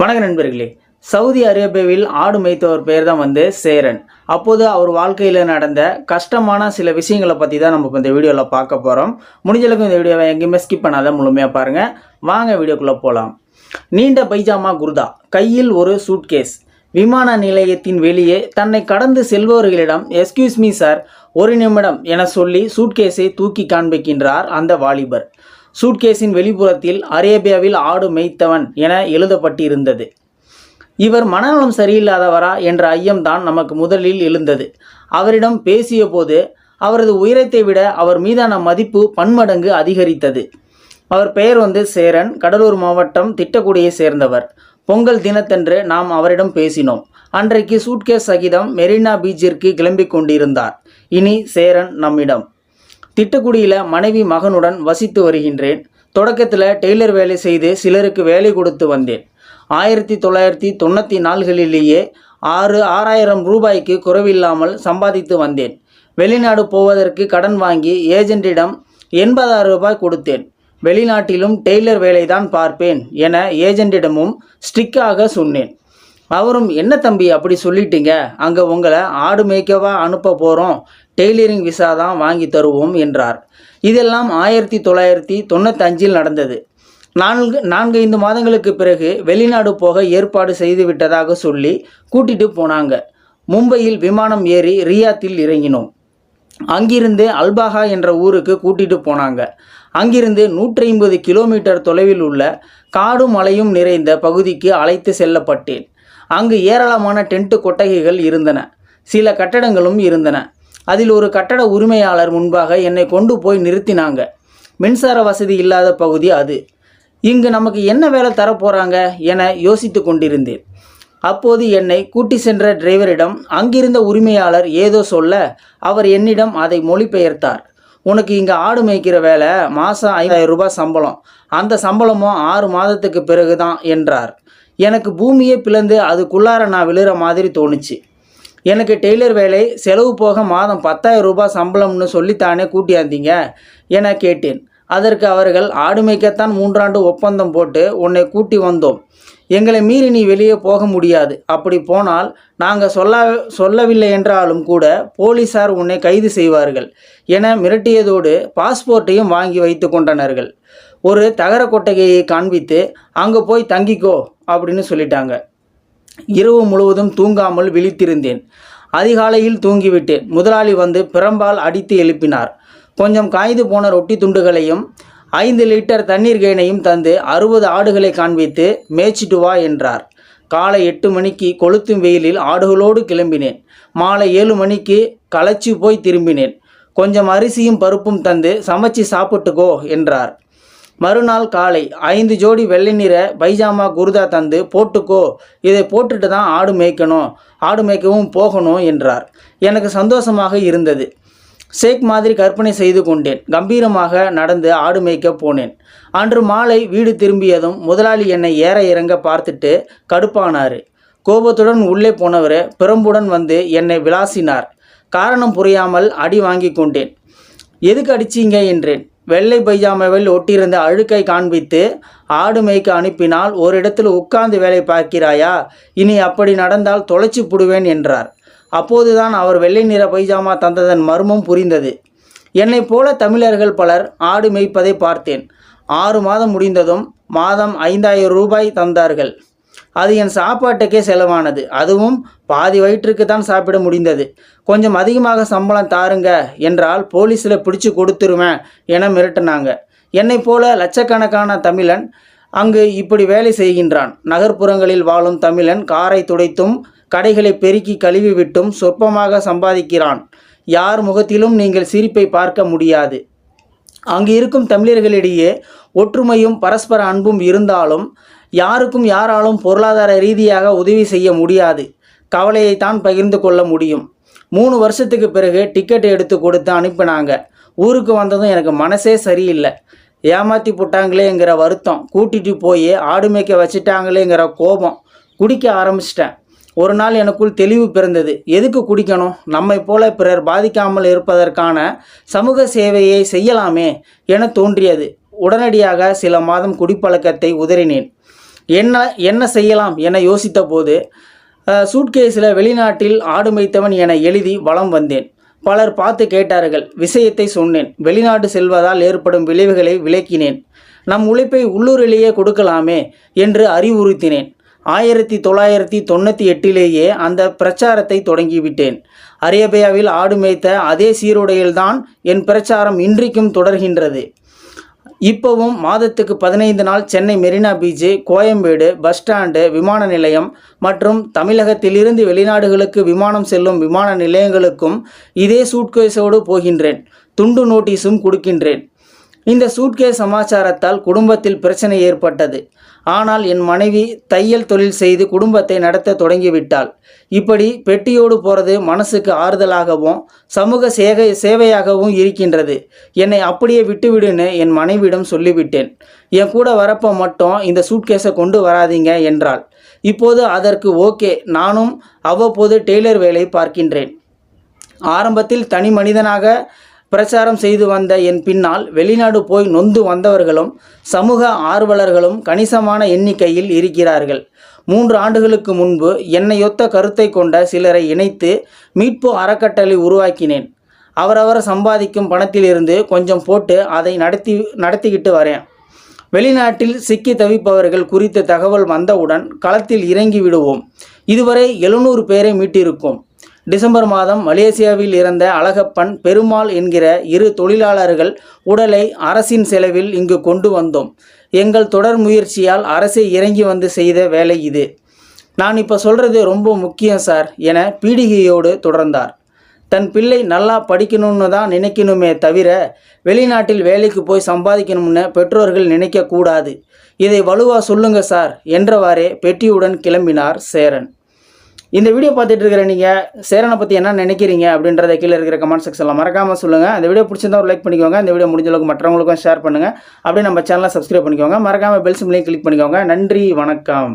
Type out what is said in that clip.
வணக்க நண்பர்களே சவுதி அரேபியாவில் ஆடு மேய்த்தவர் பேர் தான் வந்து சேரன். அப்போது அவர் வாழ்க்கையில் நடந்த கஷ்டமான சில விஷயங்களை பற்றி தான் நம்ம இந்த வீடியோவில் பார்க்க போகிறோம் முடிஞ்சளவுக்கு இந்த வீடியோவை எங்கேயுமே ஸ்கிப் பண்ணாத முழுமையாக பாருங்கள் வாங்க வீடியோக்குள்ளே போகலாம் நீண்ட பைஜாமா குர்தா கையில் ஒரு சூட்கேஸ். விமான நிலையத்தின் வெளியே தன்னை கடந்து செல்பவர்களிடம் எஸ்கியூஸ் மீ சார் ஒரு நிமிடம் என சொல்லி சூட்கேஸை தூக்கி காண்பிக்கின்றார் அந்த வாலிபர். சூட்கேஸின் வெளிப்புறத்தில் அரேபியாவில் ஆடு மேய்த்தவன் என எழுதப்பட்டிருந்தது. இவர் மனநலம் சரியில்லாதவரா என்ற ஐயம்தான் நமக்கு முதலில் எழுந்தது. அவரிடம் பேசிய போது அவரது உயரத்தை விட அவர் மீதான மதிப்பு பன்மடங்கு அதிகரித்தது. அவர் பெயர் வந்து சேரன் கடலூர் மாவட்டம் திட்டக்குடியை சேர்ந்தவர். பொங்கல் தினத்தன்று நாம் அவரிடம் பேசினோம். அன்றைக்கு சூட்கேஸ் சகிதம் மெரினா பீச்சிற்கு கிளம்பிக் கொண்டிருந்தார். இனி சேரன் நம்மிடம். திட்டக்குடியில் மனைவி மகனுடன் வசித்து வருகின்றேன். தொடக்கத்தில் டெய்லர் வேலை செய்து சிலருக்கு வேலை கொடுத்து வந்தேன். ஆயிரத்தி தொள்ளாயிரத்தி தொண்ணூற்றி நாள்களிலேயே ஆறு ஆறாயிரம் ரூபாய்க்கு குறைவில்லாமல் சம்பாதித்து வந்தேன். வெளிநாடு போவதற்கு கடன் வாங்கி ஏஜென்ட்டிடம் எண்பதாயிரம் ரூபாய் கொடுத்தேன். வெளிநாட்டிலும் டெய்லர் வேலைதான் பார்ப்பேன் என ஏஜென்ட்டிடமும் ஸ்ட்ரிக்காக சொன்னேன். அவரும் என்ன தம்பி அப்படி சொல்லிட்டீங்க? அங்கே உங்களை ஆடு மேய்க்கவா அனுப்ப போகிறோம் டெய்லரிங் விசா தான் வாங்கி தருவோம் என்றார். இதெல்லாம் ஆயிரத்தி தொள்ளாயிரத்தி தொண்ணூத்தஞ்சில் நடந்தது. நான்கு நான்கைந்து மாதங்களுக்கு பிறகு வெளிநாடு போக ஏற்பாடு செய்து விட்டதாக சொல்லி கூட்டிட்டு போனாங்க. மும்பையில் விமானம் ஏறி ரியாத்தில் இறங்கினோம். அங்கிருந்து அல்பாகா என்ற ஊருக்கு கூட்டிட்டு போனாங்க. அங்கிருந்து நூற்றி ஐம்பது கிலோமீட்டர் தொலைவில் உள்ள காடும் மலையும் நிறைந்த பகுதிக்கு அழைத்து செல்லப்பட்டேன். அங்கு ஏராளமான டென்ட் கொட்டகைகள் இருந்தன. சில கட்டடங்களும் இருந்தன. அதில் ஒரு கட்டட உரிமையாளர் முன்பாக என்னை கொண்டு போய் நிறுத்தினாங்க. மின்சார வசதி இல்லாத பகுதி அது. இங்கு நமக்கு என்ன வேலை தரப்போகிறாங்க என யோசித்து கொண்டிருந்தேன். அப்போது என்னை கூட்டி சென்ற டிரைவரிடம் அங்கிருந்த உரிமையாளர் ஏதோ சொல்ல அவர் என்னிடம் அதை மொழிபெயர்த்தார். உனக்கு இங்கே ஆடு மேய்க்கிற வேலை மாதம் ஐந்தாயிரம் ரூபாய் சம்பளம். அந்த சம்பளமும் ஆறு மாதத்துக்கு பிறகு தான் என்றார். எனக்கு பூமியே பிளந்து அதுக்குள்ளார நான் விழுற மாதிரி தோணுச்சு. எனக்கு டெய்லர் வேலை செலவு போக மாதம் பத்தாயிரம் ரூபாய் சம்பளம்னு சொல்லித்தானே கூட்டியாந்தீங்க? என கேட்டேன். அதற்கு அவர்கள் ஆடு மேய்க்கத்தான் மூன்றாண்டு ஒப்பந்தம் போட்டு உன்னை கூட்டி வந்தோம். எங்களை மீறி நீ வெளியே போக முடியாது. அப்படி போனால் நாங்கள் சொல்ல சொல்லவில்லை என்றாலும் கூட போலீசார் உன்னை கைது செய்வார்கள் என மிரட்டியதோடு பாஸ்போர்ட்டையும் வாங்கி வைத்து கொண்டனர்கள். ஒரு தகர கொட்டகையை காண்பித்து அங்கே போய் தங்கிக்கோ அப்படின்னு சொல்லிட்டாங்க. இரவு முழுவதும் தூங்காமல் விழித்திருந்தேன். அதிகாலையில் தூங்கிவிட்டேன். முதலாளி வந்து பிரம்பால் அடித்து எழுப்பினார். கொஞ்சம் காய்ந்து போன ரொட்டி துண்டுகளையும் ஐந்து லிட்டர் தண்ணீர் கேனையும் தந்து அறுபது ஆடுகளை காண்பித்து மேய்ச்சிட்டு வா என்றார். காலை எட்டு மணிக்கு கொளுத்தும் வெயிலில் ஆடுகளோடு கிளம்பினேன். மாலை ஏழு மணிக்கு களைச்சி போய் திரும்பினேன். கொஞ்சம் அரிசியும் பருப்பும் தந்து சமைச்சு சாப்பிட்டுக்கோ என்றார். மறுநாள் காலை ஐந்து ஜோடி வெள்ளை நிற பைஜாமா குருதா தந்து போட்டுக்கோ. இதை போட்டுட்டு தான் ஆடு மேய்க்கணும். ஆடு மேய்க்கவும் போகணும் என்றார். எனக்கு சந்தோஷமாக இருந்தது. ஷேக் மாதிரி கற்பனை செய்து கொண்டேன். கம்பீரமாக நடந்து ஆடு மேய்க்க போனேன். அன்று மாலை வீடு திரும்பியதும் முதலாளி என்னை ஏற இறங்க பார்த்துட்டு கடுப்பானார். கோபத்துடன் உள்ளே போனவர் பிரம்புடன் வந்து என்னை விளாசினார். காரணம் புரியாமல் அடி வாங்கி கொண்டேன். எதுக்கு அடிச்சீங்க? என்றேன். வெள்ளை பைஜாமாவில் ஒட்டியிருந்த அழுக்கை காண்பித்து ஆடு மேய்க்க அனுப்பினால் ஒரு இடத்தில் உட்கார்ந்து வேலை பார்க்கிறாயா? இனி அப்படி நடந்தால் தொலைச்சி புடுவேன் என்றார். அப்போதுதான் அவர் வெள்ளை நிற பைஜாமா தந்ததன் மர்மம் புரிந்தது. என்னைப் போல தமிழர்கள் பலர் ஆடு மேய்ப்பதை பார்த்தேன். ஆறு மாதம் முடிந்ததும் மாதம் ஐந்தாயிரம் ரூபாய் தந்தார்கள். அது என் சாப்பாட்டுக்கே செலவானது. அதுவும் பாதி வயிற்றுக்கு தான் சாப்பிட முடிந்தது. கொஞ்சம் அதிகமாக சம்பளம் தாருங்க என்றால் போலீஸில் பிடிச்சு கொடுத்துருவேன் என மிரட்டினாங்க. என்னை போல லட்சக்கணக்கான தமிழன் அங்கு இப்படி வேலை செய்கின்றான். நகர்ப்புறங்களில் வாழும் தமிழன் காரை துடைத்தும் கடைகளை பெருக்கி கழுவி விட்டும் சொற்பமாக சம்பாதிக்கிறான். யார் முகத்திலும் நீங்கள் சிரிப்பை பார்க்க முடியாது. அங்கு இருக்கும் தமிழர்களிடையே ஒற்றுமையும் பரஸ்பர அன்பும் இருந்தாலும் யாருக்கும் யாராலும் பொருளாதார ரீதியாக உதவி செய்ய முடியாது. கவலையைத்தான் பகிர்ந்து கொள்ள முடியும். மூணு வருஷத்துக்கு பிறகு டிக்கெட் எடுத்து கொடுத்து அனுப்பினாங்க. ஊருக்கு வந்ததும் எனக்கு மனசே சரியில்லை. ஏமாற்றி போட்டாங்களேங்கிற வருத்தம். கூட்டிட்டு போய் ஆடு மேய்க்க வச்சிட்டாங்களேங்கிற கோபம். குடிக்க ஆரம்பிச்சிட்டேன். ஒரு நாள் எனக்குள் தெளிவு பிறந்தது. எதுக்கு குடிக்கணும்? நம்மை போல பிறர் பாதிக்காமல் இருப்பதற்கான சமூக சேவையை செய்யலாமே என தோன்றியது. உடனடியாக சில மாதம் குடிப்பழக்கத்தை உதறினேன். என்ன என்ன செய்யலாம் என யோசித்த போது சூட்கேஸில் வெளிநாட்டில் ஆடு மேய்த்தவன் என எழுதி வலம் வந்தேன். பலர் பார்த்து கேட்டார்கள் விஷயத்தை சொன்னேன். வெளிநாடு செல்வதால் ஏற்படும் விளைவுகளை விளக்கினேன். நம் உழைப்பை உள்ளூரிலேயே கொடுக்கலாமே என்று அறிவுறுத்தினேன். ஆயிரத்தி தொள்ளாயிரத்தி தொண்ணூற்றி எட்டிலேயே அந்த பிரச்சாரத்தை தொடங்கிவிட்டேன். அரேபியாவில் ஆடு மேய்த்த அதே சீருடையில்தான் என் பிரச்சாரம் இன்றைக்கும் தொடர்கின்றது. இப்போவும் மாதத்துக்கு பதினைந்து நாள் Chennai Marina beach Koyambedu bus stand விமான நிலையம் மற்றும் தமிழகத்திலிருந்து வெளிநாடுகளுக்கு விமானம் செல்லும் விமான நிலையங்களுக்கும் இதே சூட்கேஸோடு போகின்றேன். துண்டு நோட்டீஸும் கொடுக்கின்றேன். இந்த சூட்கேஸ் சமாச்சாரத்தால் குடும்பத்தில் பிரச்சனை ஏற்பட்டது. ஆனால் என் மனைவி தையல் தொழில் செய்து குடும்பத்தை நடத்த தொடங்கிவிட்டாள். இப்படி பெட்டியோடு போகிறது மனசுக்கு ஆறுதலாகவும் சமூக சேவை சேவையாகவும் இருக்கின்றது. என்னை அப்படியே விட்டுவிடுன்னு என் மனைவியிடம் சொல்லிவிட்டேன். என் கூட வரப்போ மட்டும் இந்த சூட்கேஸை கொண்டு வராதீங்க என்றாள். இப்போது அதற்கு ஓகே நானும் அவ்வப்போது டெய்லர் வேலை பார்க்கின்றேன். ஆரம்பத்தில் தனி மனிதனாக பிரச்சாரம் செய்து வந்த என் பின்னால் வெளிநாடு போய் நொந்து வந்தவர்களும் சமூக ஆர்வலர்களும் கணிசமான எண்ணிக்கையில் இருக்கிறார்கள். மூன்று ஆண்டுகளுக்கு முன்பு என்னையொத்த கருத்தை கொண்ட சிலரை இணைத்து மீட்பு அறக்கட்டளை உருவாக்கினேன். அவரவர் சம்பாதிக்கும் பணத்திலிருந்து கொஞ்சம் போட்டு அதை நடத்தி நடத்திக்கிட்டு வரேன். வெளிநாட்டில் சிக்கி தவிப்பவர்கள் குறித்த தகவல் வந்தவுடன் களத்தில் இறங்கி விடுவோம் இதுவரை எழுநூறு பேரை மீட்டிருக்கோம். டிசம்பர் மாதம் மலேசியாவில் இறந்த அழகப்பன் பெருமாள் என்கிற இரு தொழிலாளர்கள் உடலை அரசின் செலவில் இங்கு கொண்டு வந்தோம். எங்கள் தொடர் முயற்சியால் அரசே இறங்கி வந்து செய்த வேலை இது. நான் இப்போ சொல்கிறது ரொம்ப முக்கியம் சார் என பீடிகையோடு தொடர்ந்தார். தன் பிள்ளை நல்லா படிக்கணும்னு தான் நினைக்கணுமே தவிர வெளிநாட்டில் வேலைக்கு போய் சம்பாதிக்கணும்னு பெற்றோர்கள் நினைக்கக்கூடாது. இதை வலுவாக சொல்லுங்க சார் என்றவாறே பெட்டியுடன் கிளம்பினார் சேரன். இந்த வீடியோ பார்த்துட்டு இருக்கிற நீங்கள் சேரனை பற்றி என்ன நினைக்கிறீங்க அப்படின்றத கீழே இருக்கிற கமெண்ட் செக்ஷனில் மறக்காமல் சொல்லுங்கள் அந்த வீடியோ பிடிச்சிருந்தா ஒரு லைக் பண்ணிக்கோங்க. இந்த வீடியோ முடிஞ்ச அளவுக்கு மற்றவங்களுக்கும் ஷேர் பண்ணுங்கள் அப்படியே நம்ம சேனலை சப்ஸ்கிரைப் பண்ணிக்கோங்க. மறக்காமல் பெல் சிம்லையும் கிளிக் பண்ணிக்கோங்க. நன்றி வணக்கம்.